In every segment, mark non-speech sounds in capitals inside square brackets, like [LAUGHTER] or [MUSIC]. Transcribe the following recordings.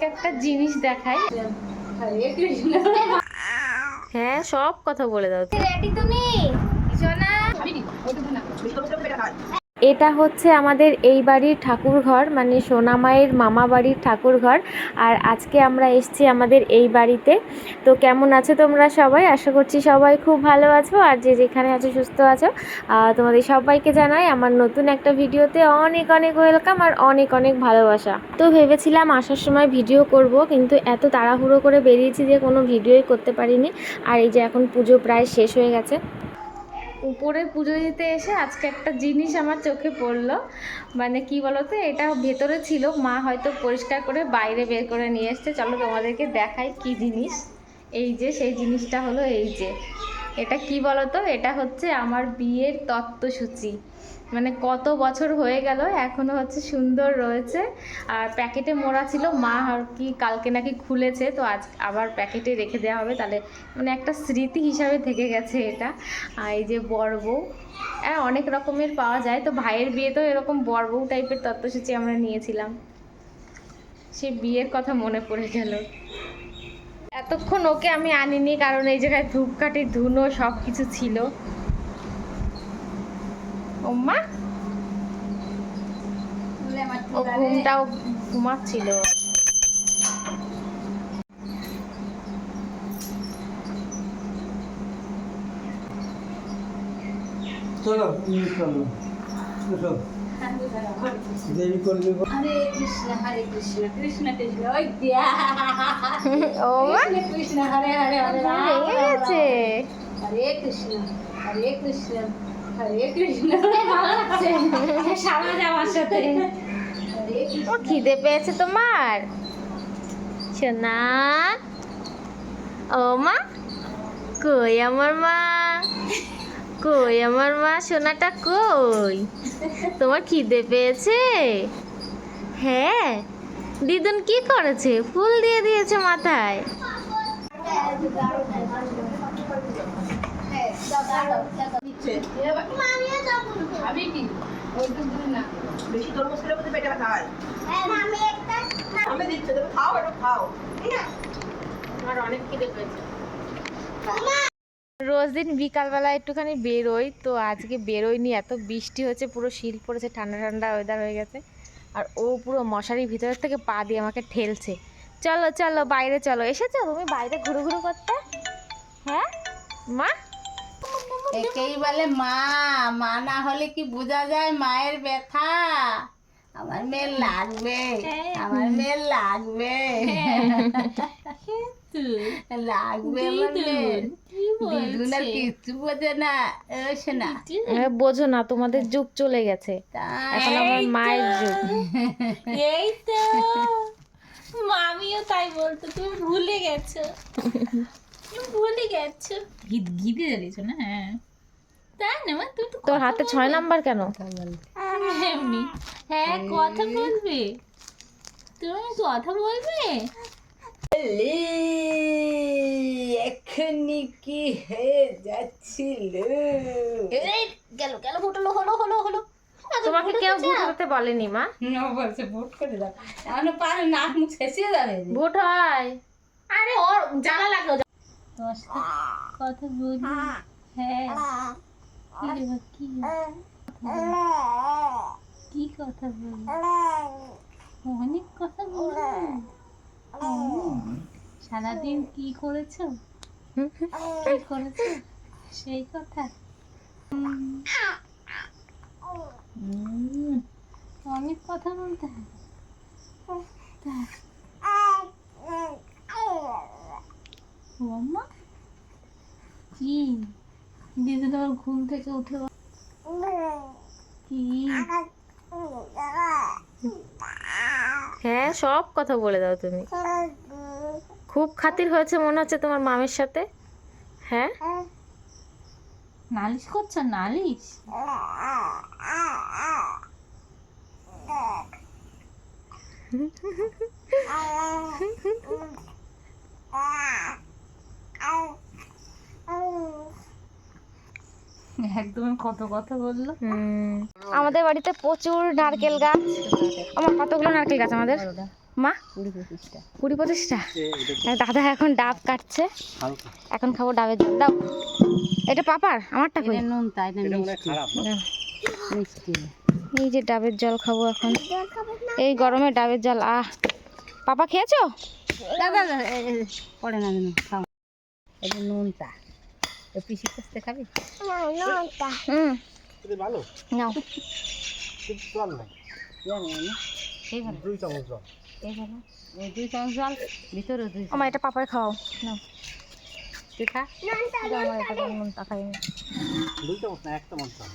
তোমাদেরকে একটা জিনিস দেখাই হ্যাঁ সব কথা বলে দাও রেডি তুমি সোনা এটা হচ্ছে আমাদের এই বাড়ির ঠাকুর ঘর মানে সোনা মায়ের মামা বাড়ির ঠাকুর ঘর আর আজকে আমরা এসেছি আমাদের এই বাড়িতে। তো কেমন আছো তোমরা সবাই? আশা করছি সবাই খুব ভালো আছো আর যে যেখানে আছো, সুস্থ আছো। তোমাদের সবাইকে জানাই আমার নতুন একটা ভিডিওতে অনেক অনেক ওয়েলকাম আর অনেক অনেক ভালোবাসা। তো ভেবেছিলাম আসার সময় ভিডিও করব, কিন্তু এত তাড়াহুড়ো করে বেরিয়েছি যে কোনো ভিডিওই করতে পারিনি। আর এই যে এখন পুজো প্রায় শেষ হয়ে গেছে। উপরে পুজো দিতে এসে আজকে একটা জিনিস আমার চোখে পড়ল। মানে কি বলতো, এটা ভেতরে ছিল, মা হয়তো পরিষ্কার করে বাইরে বের করে নিয়ে এসছে। চলো তোমাদেরকে দেখাই কি জিনিস। এই যে, সেই জিনিসটা হলো এই যে। এটা কি বলতো, এটা হচ্ছে আমার বিয়ের তত্ত্বসূচি। মানে কত বছর হয়ে গেল, এখনও হচ্ছে সুন্দর রয়েছে। আর প্যাকেটে মোড়া ছিল, মা আর কি কালকে নাকি খুলেছে, তো আজ আবার প্যাকেটে রেখে দেওয়া হবে। তাহলে মানে একটা স্মৃতি হিসাবে থেকে গেছে এটা। আর এই যে বড়বউ হ্যাঁ অনেক রকমের পাওয়া যায়। তো ভাইয়ের বিয়েতেও এরকম বড়বউ টাইপের তত্ত্বসূচি আমরা নিয়েছিলাম। সে বিয়ের কথা মনে পড়ে গেল। এতক্ষণ ওকে আমি আনিনি, কারণ এই জায়গায় ধূপকাঠি, ধুনো সব কিছু ছিল। ওম্মা ও ঘুমটাও ঘুমাচ্ছিল। চলো চলো। দেরি হরে কৃষ্ণ হরে কৃষ্ণ কৃষ্ণ কৃষ্ণ ওই দিয়া। [LAUGHS] ওমা। কৃষ্ণ কৃষ্ণ হরে হরে হরে রাম। হরে কৃষ্ণ হরে কৃষ্ণ হরে কৃষ্ণ। খিদে পেয়েছে তোমার? সোনা? ও মা? কই আমার মা? কই আমার মা? সোনাটা কই? তোমার খিদে পেয়েছে? হ্যাঁ। দিদুন কি করেছে? ফুল দিয়ে দিয়েছে মাথায়। আমি কি? ওইটুকু দূর না। বেশি তরমুজ খেলে বোধহয় পেটে ব্যথা হয়। আমি দিচ্ছি তুমি খাও একটু খাও। আমার অনেক খিদে পেয়েছে। রোজ দিন বিকালবেলা একটুখানি বেরোই তো আজকে বেরোয়নি এত বৃষ্টি হচ্ছে পুরো শিল পড়েছে ঠান্ডা ঠান্ডা ওয়েদার হয়ে গেছে। আর ও পুরো মশারির ভিতর থেকে পা দিয়ে আমাকে ঠেলছে। চলো চলো বাইরে চলো। এসেছ? তুমি বাইরে ঘুরু ঘুরু করতে? হ্যাঁ? মা? একেই বলে মা মা না হলে কি বোঝা যায় মায়ের ব্যথা? আমার মেয়ের লাগবে আমার মেয়ের লাগবে। লাগবে আমার মেয়ের দিদুন আর কিচ্ছু বোঝে না। এসে না বোঝো না তোমাদের যুগ চলে গেছে। এখন আমার মায়ের যুগ। এই তো। মামিও তাই বলতো তুমি ভুলে গেছো। [LAUGHS] ভুলে গেছো। গীতে জ্বালিয়েছো না? হ্যাঁ। তাই না? মা তুমি তো তোর হাতে ছয় নাম্বার কেন? এমনি। হ্যাঁ কথা বলবে। তুমি কথা বলবে? এখনই কি হয়ে যাচ্ছিল? গেল গেল ফুটলো হলো হলো হলো তোমাকে কেউ হতে বলেনি মা? না বলছে ভোট করে দাও। এমন পারে নাক মুখ শেষিয়ে যাবে ভূত হয়। আরে ওর জ্বালা লাগল। তোমার সাথে কথা বলি? হ্যাঁ। কি রে বা, কি? কি কথা বলি? অনেক কথা বলি। সারাদিন কি করেছ? কি করেছ? সেই কথা। অনেক কথা বলতে হয়। কি? দিদি তোমার ঘুম থেকে উঠে কি? হ্যাঁ সব কথা বলে দাও তুমি। খুব খাতির হয়েছে মনে হচ্ছে তোমার মামের সাথে। হ্যাঁ? নালিশ করছ? নালিশ? [LAUGHS] একদম কত কথা বলল। আমাদের বাড়িতে প্রচুর নারকেল গাছ। আমার কতগুলো নারকেল গাছ আমাদের? মা? কুড়ি পঁচিশটা। দাদা এখন ডাব কাটছে। এখন খাব ডাবের জল দাও। এটা পাপার আমারটা কই? এই যে ডাবের জল খাব এখন। এই গরমে ডাবের জল আহ। পাপা খেয়েছো? দাদা পড়ে না খাও। এটা নুনটা। এ পিসি কাছতে খাবি? হুম। এটা ভালো? নাও। কিন্তু জল নাই জানি না? সেই ভালো। দুই চামচ জল। এই ভালো। এই দুই চামচ জল ভিতরে দুই আমার এটা পাপার খাও। নাও। তুই খা। আমার এটা নুনটা খাই দুই চামচ না এক চামচ জল।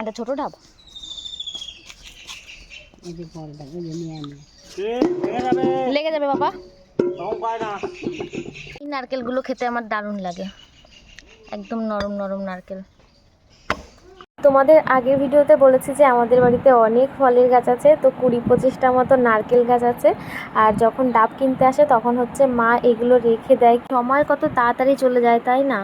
এটা ছোট ডাব? এই যে বলটা এই যে নিয়ে লেগে যাবে বাবা। এই নারকেলগুলো খেতে আমার দারুণ লাগে। একদম নরম নরম নারকেল। তোমাদের আগের ভিডিওতে বলেছি যে আমাদের বাড়িতে অনেক ফলের গাছ আছে, তো কুড়ি পঁচিশটা মতো নারকেল গাছ আছে। আর যখন ডাব কিনতে আসে, তখন হচ্ছে মা এগুলো রেখে দেয়। সময় কত তাড়াতাড়ি চলে যায়, তাই না?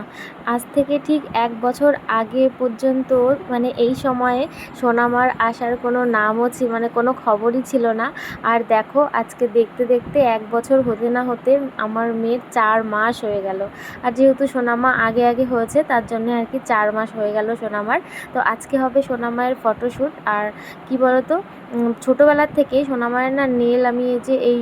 আজ থেকে ঠিক এক বছর আগে পর্যন্ত মানে এই সময়ে সোনামার আসার কোনো নামও ছিল মানে কোনো খবরই ছিল না। আর দেখো, আজকে দেখতে দেখতে এক বছর হতে না হতে আমার মেয়ের চার মাস হয়ে গেল। আর যেহেতু সোনামা আগে আগে হয়েছে, তার জন্য আর কি চার মাস হয়ে গেল সোনামার। তো আজকে হবে সোনামায়ের ফটোশ্যুট আর কি বলতো? ছোটোবেলার থেকেই সোনামায়ের না নেল, আমি এই যে এই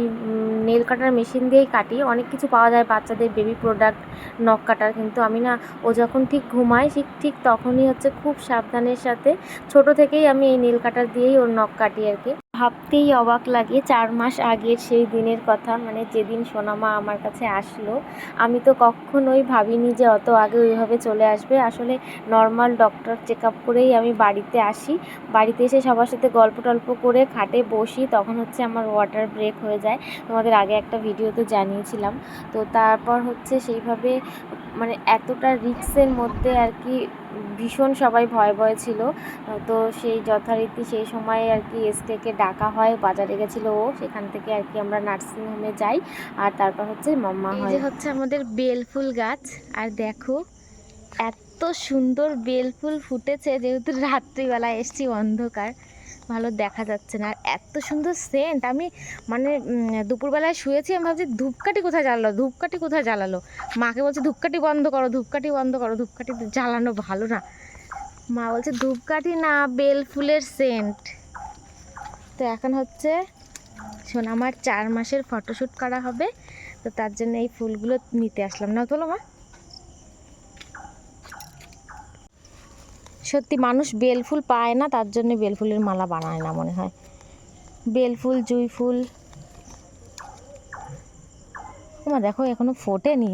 নেল কাটার মেশিন দিয়েই কাটি। অনেক কিছু পাওয়া যায় বাচ্চাদের বেবি প্রোডাক্ট নখ কাটার। কিন্তু আমি না, ও যখন ঠিক ঘুমায় ঠিক ঠিক তখনই হচ্ছে খুব সাবধানের সাথে ছোট থেকেই আমি এই নেল কাটার দিয়েই ওর নখ কাটি আর কি। ভাবতেই অবাক লাগে, চার মাস আগের সেই দিনের কথা মানে যেদিন সোনামা আমার কাছে আসলো, আমি তো কখনোই ভাবিনি যে অত আগে ওইভাবে চলে আসবে। আসলে নর্মাল ডক্টর চেক আপ করেই আমি বাড়িতে আসি। বাড়িতে এসে সবার সাথে গল্প টল্প করে খাটে বসি তখন হচ্ছে আমার ওয়াটার ব্রেক হয়ে যায়। তোমাদের আগে একটা ভিডিওতে জানিয়েছিলাম। তো তারপর হচ্ছে সেইভাবে মানে এতটা রিক্সের মধ্যে আর কি ভীষণ সবাই ভয় ভয় ছিল। তো সেই যথারীতি সেই সময়ে আর কি এসকেকে ডাকা হয় বাজারে গেছিল ও সেখান থেকে আর কি আমরা নার্সিংহোমে যাই। আর তারপর হচ্ছে মাম্মা হয়। হচ্ছে আমাদের বেলফুল গাছ আর দেখো এত সুন্দর বেলফুল ফুটেছে যেহেতু রাত্রিবেলা এসছি অন্ধকার। ভালো দেখা যাচ্ছে না। আর এত সুন্দর সেন্ট আমি মানে দুপুরবেলায় শুয়েছি, আমি ভাবছি ধূপকাঠি কোথায় জ্বালালো? ধূপকাঠি কোথায় জ্বালালো? মাকে বলছে, ধূপকাঠি বন্ধ করো, ধূপকাঠি বন্ধ করো, ধূপকাঠি জ্বালানো ভালো না। মা বলছে, ধূপকাঠি না, বেল ফুলের সেন্ট তো এখন হচ্ছে, শোন, আমার চার মাসের ফটোশ্যুট করা হবে, তো তার জন্য এই ফুলগুলো নিতে আসলাম। না তোলো মা। সত্যি মানুষ বেল ফুল পায় না তার জন্য বেল ফুলের মালা বানায় না মনে হয়। বেল ফুল জুই ফুল। ওমা দেখো এখনও ফোটেনি।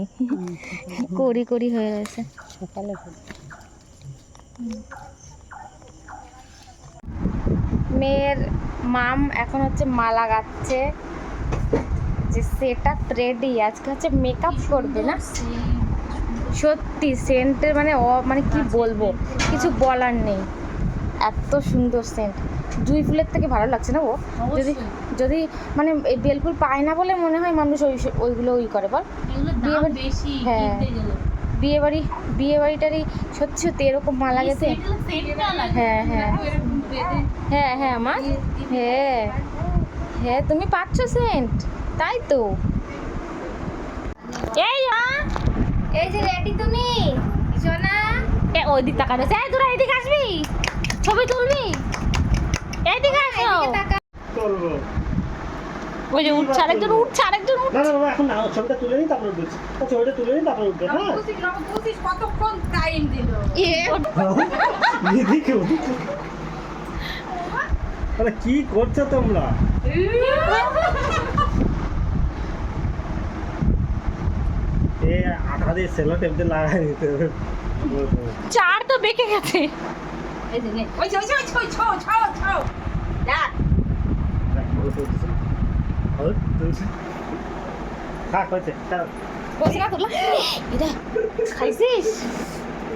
করি কড়ি হয়ে গেছে সকালে মেয়ের মাম এখন হচ্ছে মালা গাচ্ছে। যে সেটা রেডি আজকে হচ্ছে মেকআপ করবে না? সত্যি সেন্টের মানে অ মানে কি বলব? কিছু বলার নেই। এত সুন্দর সেন্ট জুই ফুলের থেকে ভালো লাগছে না ও যদি যদি মানে এই বেলফুল পায় না বলে মনে হয় মানুষ ওই ওইগুলো ওই করে বল। হ্যাঁ। বিয়ে বাড়ি বিয়ে বাড়িটারই সত্যি সত্যি এরকম মালা গেছে লাগে হ্যাঁ হ্যাঁ। হ্যাঁ হ্যাঁ মা। হ্যাঁ। হ্যাঁ তুমি পাচ্ছ সেন্ট তাই তো। এই মা। এই যে রেডি তুমি? সোনা এ ওই দিক এই তোরা এদিকে আসবি? ছবি তুলবি? এদিকে আসো। ওই যে উঠছে আরেকজন উঠছে আরেকজন উঠছে। না না বাবা এখন না ছবিটা তুলে নিই তারপরে উঠবে ও ছবিটা তুলে নিই তারপরে উঠবে হ্যাঁ? কতক্ষণ টাইম দিল? এদিকে ওদিকে আরে কি করছ তোমরা এ আঠা সেলো টেপ দিয়ে লাগাই হবে চার তো বেঁকে গেছে এই যে ওই যে, ওই যে, ওই যে, ওই ছো, ছো, ছো। দেখ, থাক হয়েছে চল। বসে তোলা এটা খাইছিস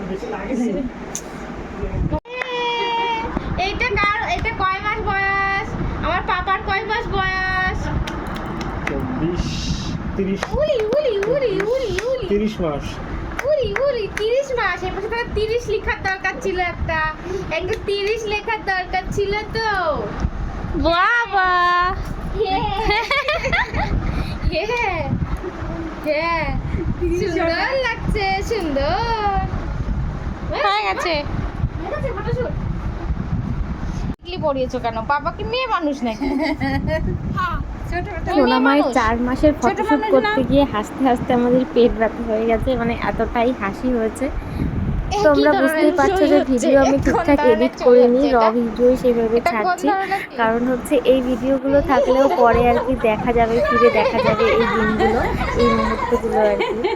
বেশি লাগেনি। এইটা কার এটা কয় মাস বয়স আমার পাপার কয় মাস বয়স চব্বিশ তিরিশ উলি উলি উলি উলি তিরিশ মাস। উলি উলি তিরিশ মাস। এর পাশে তাহলে তিরিশ লেখার দরকার ছিল একটা। একটা তিরিশ লেখার দরকার ছিল তো। বাবা। হ্যাঁ সুন্দর লাগছে সুন্দর। হয়ে গেছে। টিকলি পরিয়েছো কেন? বাবা কি মেয়ে মানুষ নাকি? [LAUGHS] সোনা মায়ের চার মাসের ফটোশুট করতে গিয়ে হাসতে হাসতে আমাদের পেট ব্যথা হয়ে গেছে মানে এতটাই হাসি হয়েছে। তোমরা বুঝতেই পারছ যে ভিডিও আমি ঠিকঠাক এডিট করিনি র ভিডিও সেভাবে ছাড়ছি। কারণ হচ্ছে এই ভিডিওগুলো থাকলেও পরে আর কি দেখা যাবে ফিরে দেখা যাবে এই দিনগুলো এই মুহূর্তগুলো আর কি।